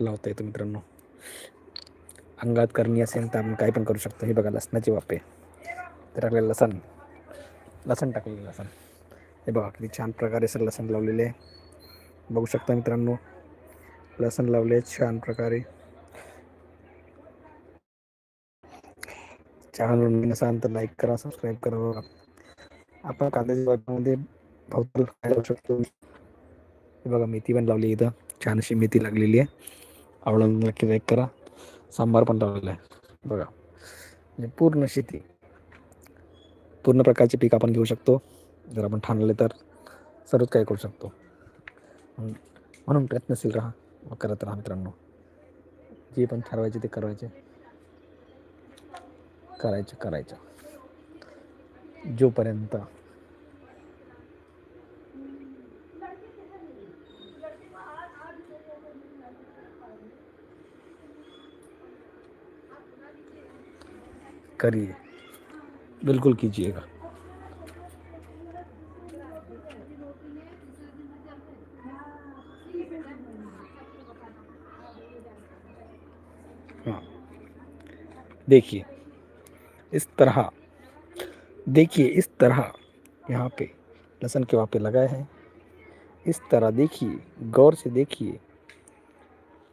लावता येतो मित्रांनो. अंगात करणी असेल तर आपण काय पण करू शकतो. हे बघा लसणाची वापे तर आपल्याला लसण लसण टाकलेलं लसण. हे बघा किती छान प्रकारे सर लसण लावलेले आहे. बघू शकता मित्रांनो लसण लावले छान प्रकारे. चॅनल असाल तर लाईक करा सबस्क्राईब करा बघा. आपण कांद्याच्या बागामध्ये भोवताल खायला शकतो. हे बघा मेथी पण लावली इथं. छान अशी मेथी लागलेली आहे. आवडलं नक्की लाईक करा. सांबार पण लावलेला आहे. बघा. म्हणजे पूर्ण शेती. पूर्ण प्रकारचे पीक आपण घेऊ शकतो. जर आपण ठाणले तर सर्वच काही करू शकतो. म्हणून प्रयत्नशील राहा. करत राहा मित्रांनो. जे पण ठरवायचे ते करायचे. करायचं करायचं. जोपर्यंत करिए। बिल्कुल कीजिएगा। हाँ। देखिए, इस तरह, देखिए, इस तरह यहाँ पे लहसन के वहाँ पे लगाए हैं। इस तरह देखिए, गौर से देखिए,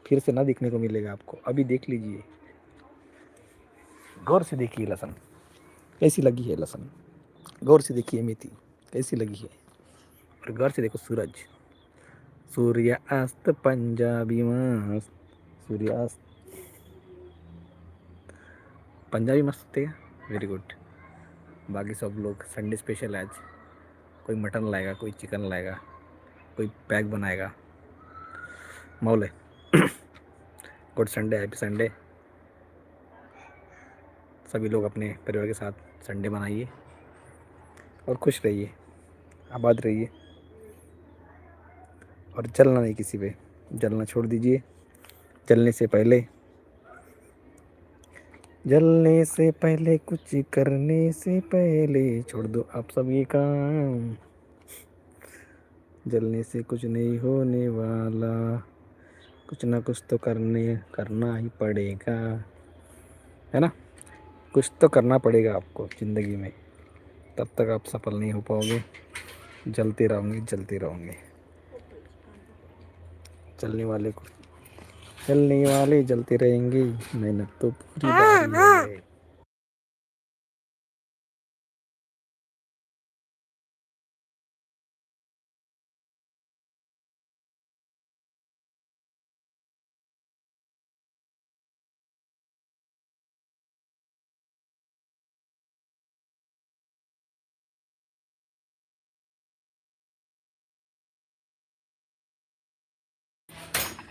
फिर से ना देखने को मिलेगा आपको। अभी देख लीजिए। गौर से देखिए लहसन कैसी लगी है लहसन गौर से देखिए मेथी कैसी लगी है? और गौर से देखो सूरज। सूर्य अस्त पंजाबी मस्त। सूर्यास्त पंजाबी मस्त होते वेरी गुड बाकी सब लोग संडे स्पेशल है आज। कोई मटन लाएगा कोई चिकन लाएगा कोई पैक बनाएगा। मौल है। गुड संडे हैप्पी संडे सभी लोग अपने परिवार के साथ संडे मनाइए और खुश रहिए, आबाद रहिए और जलना नहीं किसी पे, जलना छोड़ दीजिए। जलने से पहले, जलने से पहले, कुछ करने से पहले छोड़ दो आप सब ये काम। जलने से कुछ नहीं होने वाला, कुछ ना कुछ तो करने, करना ही पड़ेगा, है ना? कुछ तो करना पड़ेगा आपको ज़िंदगी में। तब तक आप सफल नहीं हो पाओगे। जलते रहोगे जलते रहोगे। चलने वाले को चलने वाले जलते रहेंगे। मेहनत तो पूरी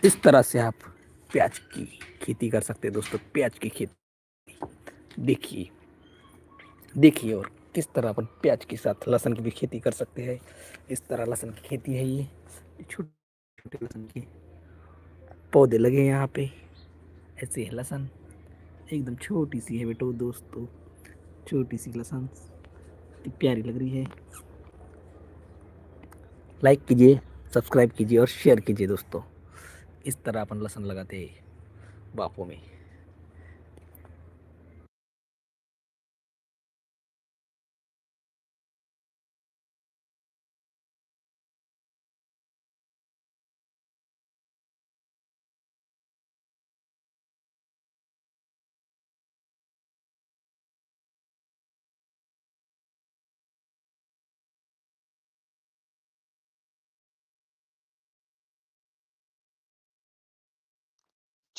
इस तरह से आप प्याज की खेती कर सकते हैं दोस्तों, प्याज की खेती। देखिए देखिए और किस तरह अपन प्याज के साथ लहसुन की भी खेती कर सकते हैं। इस तरह लहसुन की खेती है ये। छोटे छोटे लहसुन के पौधे लगे हैं यहाँ पे। ऐसे है लहसुन। एकदम छोटी सी है बेटो दोस्तों। छोटी सी लहसुन। प्यारी लग रही है। लाइक कीजिए सब्सक्राइब कीजिए और शेयर कीजिए दोस्तों। इस तरह अपन लहसुन लगाते हैं। बापों में।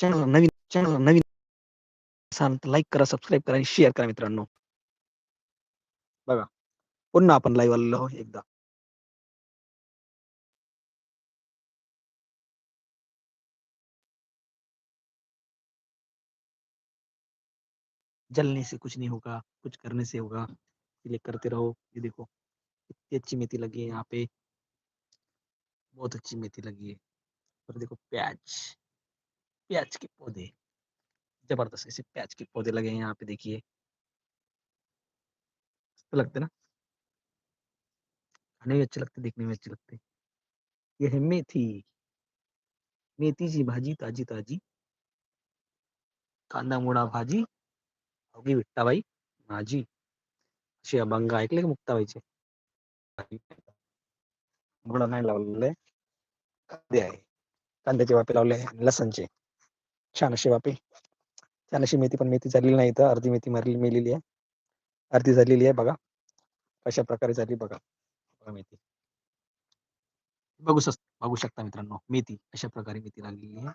चॅनल नवीन चॅनल नवीन असाल तर लाईक करा सबस्क्राईब करा आणि शेअर करा मित्रांनो. बघा, पुन्हा आपण लाईव्ह आलेलो आहोत एकदा. जलने से कुछ नहीं होगा, कुछ करने से होगा, इसलिए करते रहो, ये देखो कितनी अच्छी मेथी लगी है यहाँ पे। बहुत अच्छी मेथी लगी है। और देखो प्याज। प्याज के पौधे। ज़बरदस्त ऐसे प्याज के पौधे लगे हैं यहाँ पे देखिए। तो लगते ना। खाने में अच्छे लगते देखने में अच्छे लगते ये है मेथी। मेथीची भाजी, ताजी ताजी। कांदा मुळा भाजी। अवघी विठ्ठाबाई माझी अशी अभंग ऐकले का मुक्ताबाईचे मुळा नाही लावलेले कांदे आहे कांद्याचे वापे लावले आहे लसणचे छान असे वापे छान अशी मेथी पण मेथी झालेली नाही तर अर्धी मेथी मारली मेलेली आहे. अर्धी झालेली आहे बघा. कशा प्रकारे झाली बघा. बघा मेथी. बघू शक बघू शकता मित्रांनो मेथी अशा प्रकारे मेथी लागलेली आहे.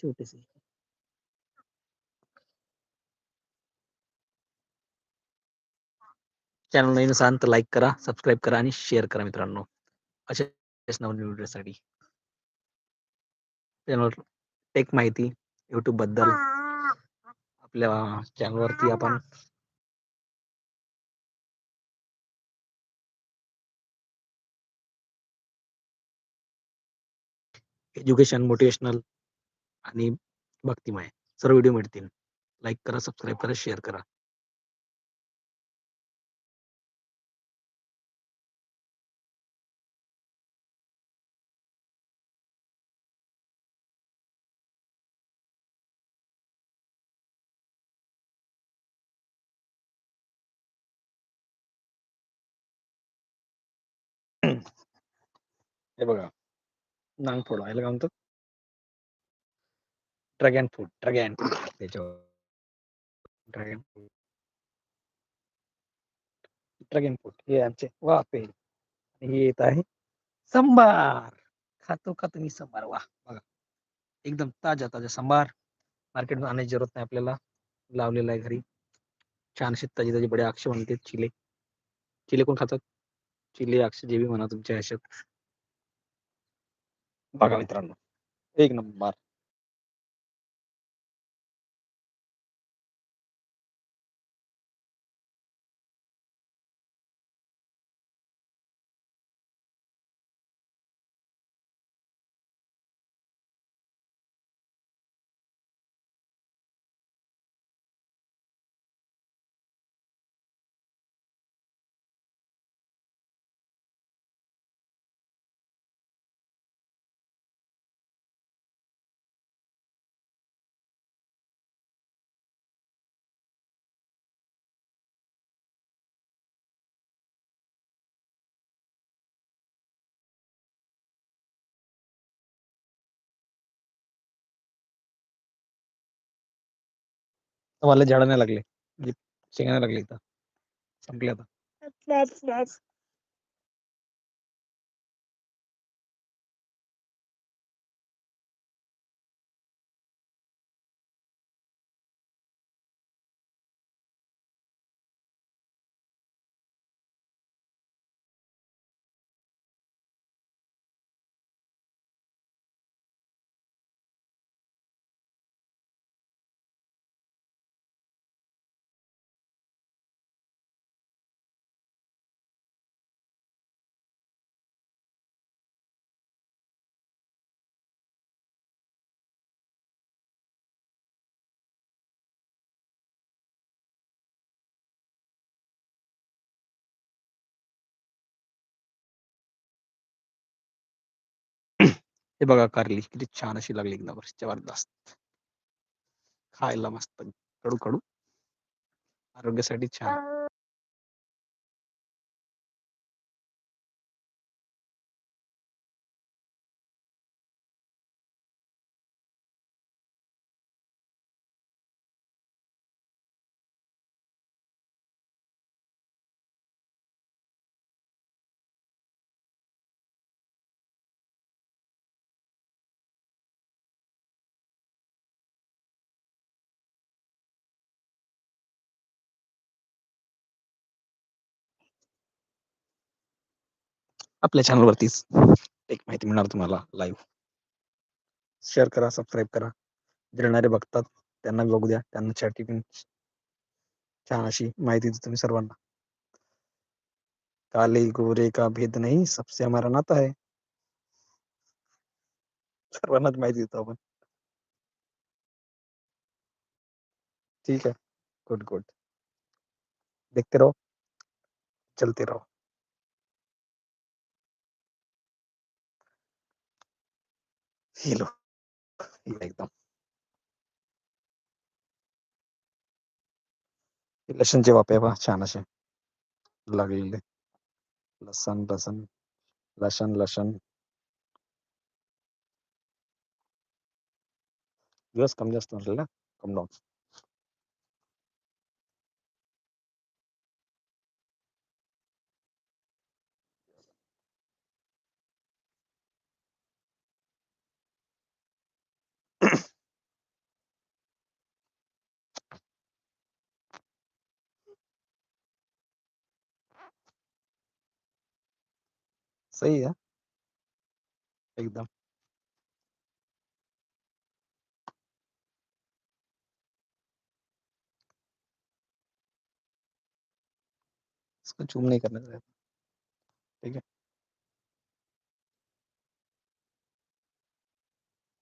छोटेसे चॅनल नवीन असाल तर लाईक करा सबस्क्राईब करा आणि शेअर करा मित्रांनो. अशाच नवीन व्हिडिओसाठी चॅनल टेक माहिती युट्यूब बद्दल आपल्या चॅनलवरती आपण एज्युकेशन मोटिवेशनल आणि भक्तिमय सर्व व्हिडिओ मिळतील. लाईक करा सबस्क्राईब करा शेअर करा. हे बघा. नांगफोड याला काय म्हणतात? ड्रॅगन फ्रूट ड्रॅगन त्याच्यावर. ड्रॅगन फ्रूट ड्रॅगन फ्रूट हे आमचे वापे हे येत आहे संबार. खातो का तुम्ही संभार वा बघा. एकदम ताजा ताजा संबार. मार्केटमध्ये आणायची जरूरत नाही आपल्याला. लावलेला आहे घरी. छानशी ताजी ताजी बडे अक्ष म्हणते चिले. चिले कोण खातात? चिले अक्ष जे बी म्हणा तुमच्या ह्याच्यात. बघा मित्रांनो. एक नंबर. मला झड़ने लगले म्हणजे हे बघा कारली किती छान अशी लागली एकदम जबरदस्त. खायला मस्त कडू कडू आरोग्यासाठी छान. आपल्या चॅनलवरतीच एक माहिती मिळणार तुम्हाला लाईव्ह शेअर करा सबस्क्राईब करा. जिरणारे बघतात, त्यांना बघू द्या. त्यांना साठी पण छान अशी माहिती देतो तुम्ही सर्वांना. काले, गोरे का भेद नाही, सबसे हमारा नाता है. सर्वांनाच माहिती देतो आपण. ठीक है गुड गुड देखते रहो. चलते रहो. हे लो ये एकदम लसन वाफे पहा छान असे लागलेले लसण लसण लसण लसण दिवस कमी जास्त ना कम डाऊन सही है। एकदम। इसको चूम नहीं करना चाहिए। ठीक है।